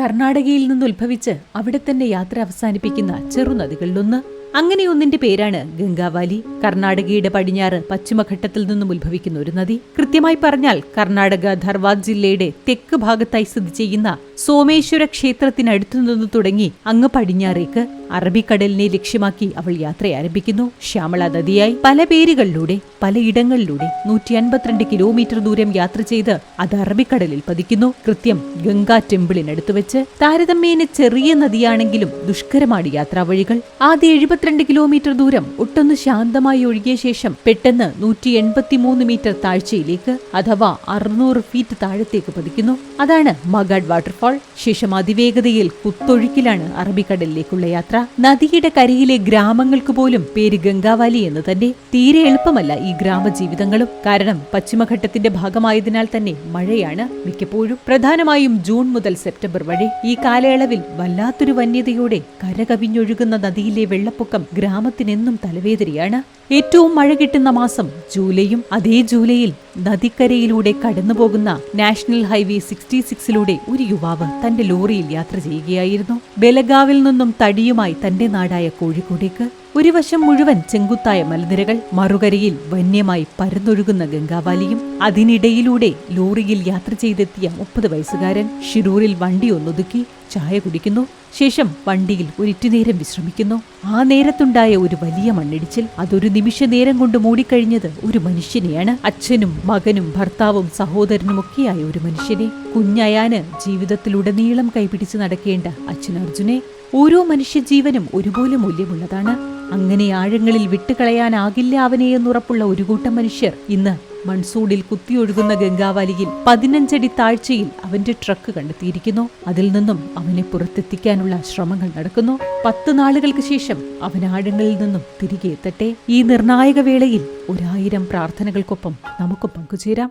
കർണാടകയിൽ നിന്ന് ഉത്ഭവിച്ച് അവിടെ തന്നെ യാത്ര അവസാനിപ്പിക്കുന്ന ചെറുനദികളിലൊന്ന്. അങ്ങനെയൊന്നിന്റെ പേരാണ് ഗംഗാവാലി. കർണാടകയുടെ പടിഞ്ഞാറ് പശ്ചിമഘട്ടത്തിൽ നിന്നും ഉത്ഭവിക്കുന്ന ഒരു നദി. കൃത്യമായി പറഞ്ഞാൽ കർണാടക ധർവാദ് ജില്ലയുടെ തെക്ക് ഭാഗത്തായി സ്ഥിതി ചെയ്യുന്ന സോമേശ്വര ക്ഷേത്രത്തിനടുത്തു നിന്ന് തുടങ്ങി അങ്ങ് പടിഞ്ഞാറേക്ക്. അറബിക്കടലിനെ ലക്ഷ്യമാക്കി അവൾ യാത്ര ആരംഭിക്കുന്നു. ശ്യാമള നദിയായി പല പേരുകളിലൂടെ പലയിടങ്ങളിലൂടെ നൂറ്റി അൻപത്തിരണ്ട് കിലോമീറ്റർ ദൂരം യാത്ര ചെയ്ത് അത് അറബിക്കടലിൽ പതിക്കുന്നു. കൃത്യം ഗംഗാ ടെമ്പിളിനടുത്ത് വെച്ച് താരതമ്യേന ചെറിയ നദിയാണെങ്കിലും ദുഷ്കരമാണ് യാത്രാവഴികൾ. ആദ്യ എഴുപത്തിരണ്ട് കിലോമീറ്റർ ദൂരം ഒട്ടൊന്ന് ശാന്തമായി ഒഴുകിയ ശേഷം പെട്ടെന്ന് നൂറ്റി എൺപത്തിമൂന്ന് മീറ്റർ താഴ്ചയിലേക്ക് അഥവാ അറുന്നൂറ് ഫീറ്റ് താഴത്തേക്ക് പതിക്കുന്നു. അതാണ് മഗാഡ് വാട്ടർഫാൾ. ശേഷം അതിവേഗതയിൽ കുത്തൊഴുക്കിലാണ് അറബിക്കടലിലേക്കുള്ള യാത്ര. നദിയുടെ കരയിലെ ഗ്രാമങ്ങൾക്ക് പോലും പേര് ഗംഗാവാലി എന്ന് തന്നെ തീരെ എളുപ്പമല്ല ഈ ഗ്രാമജീവിതങ്ങളും. കാരണം പശ്ചിമഘട്ടത്തിന്റെ ഭാഗമായതിനാൽ തന്നെ മഴയാണ് മിക്കപ്പോഴും. പ്രധാനമായും ജൂൺ മുതൽ സെപ്റ്റംബർ വരെ ഈ കാലയളവിൽ വല്ലാത്തൊരു വന്യതയോടെ കരകവിഞ്ഞൊഴുകുന്ന നദിയിലെ വെള്ളപ്പൊക്കം ഗ്രാമത്തിനെന്നും തലവേദനയാണ്. ഏറ്റവും മഴ കിട്ടുന്ന മാസം ജൂലൈയും അതേ ജൂലൈയിൽ നദിക്കരയിലൂടെ കടന്നുപോകുന്ന നാഷണൽ ഹൈവേ സിക്സ്റ്റി സിക്സിലൂടെ ഒരു യുവാവ് തന്റെ ലോറിയിൽ യാത്ര ചെയ്യുകയായിരുന്നു. ബലഗാവിൽ നിന്നും തടിയുമായി തന്റെ നാടായ കോഴിക്കോടേക്ക് ഒരു വശം മുഴുവൻ ചെങ്കുത്തായ മലനിരകൾ മറുകരയിൽ വന്യമായി പരന്നൊഴുകുന്ന ഗംഗാവാലിയും അതിനിടയിലൂടെ ലോറിയിൽ യാത്ര ചെയ്തെത്തിയ മുപ്പത് വയസ്സുകാരൻ ഷിരൂരിൽ വണ്ടി ഒന്നൊതുക്കി ചായ കുടിക്കുന്നു. ശേഷം വണ്ടിയിൽ ഒരിറ്റുനേരം വിശ്രമിക്കുന്നു. ആ നേരത്തുണ്ടായ ഒരു വലിയ മണ്ണിടിച്ചിൽ അതൊരു നിമിഷ നേരം കൊണ്ട് മൂടിക്കഴിഞ്ഞത് ഒരു മനുഷ്യനെയാണ്. അച്ഛനും മകനും ഭർത്താവും സഹോദരനുമൊക്കെയായ ഒരു മനുഷ്യനെ. കുഞ്ഞയാന് ജീവിതത്തിലുടനീളം കൈപിടിച്ച് നടക്കേണ്ട അച്ഛൻ അർജുനെ. ഓരോ മനുഷ്യജീവനും ഒരുപോലെ മൂല്യമുള്ളതാണ്. അങ്ങനെ ആഴങ്ങളിൽ വിട്ടുകളയാനാകില്ല അവനെ എന്നുറപ്പുള്ള ഒരു കൂട്ടം മനുഷ്യർ. ഇന്ന് മൺസൂണിൽ കുത്തിയൊഴുകുന്ന ഗംഗാവാലിയിൽ പതിനഞ്ചടി താഴ്ചയിൽ അവന്റെ ട്രക്ക് കണ്ടെത്തിയിരിക്കുന്നു. അതിൽ നിന്നും അവനെ പുറത്തെത്തിക്കാനുള്ള ശ്രമങ്ങൾ നടക്കുന്നു. പത്ത് നാളുകൾക്ക് ശേഷം അവൻ ആഴങ്ങളിൽ നിന്നും തിരികെ എത്തട്ടെ. ഈ നിർണായക വേളയിൽ ഒരായിരം പ്രാർത്ഥനകൾക്കൊപ്പം നമുക്ക് പങ്കുചേരാം.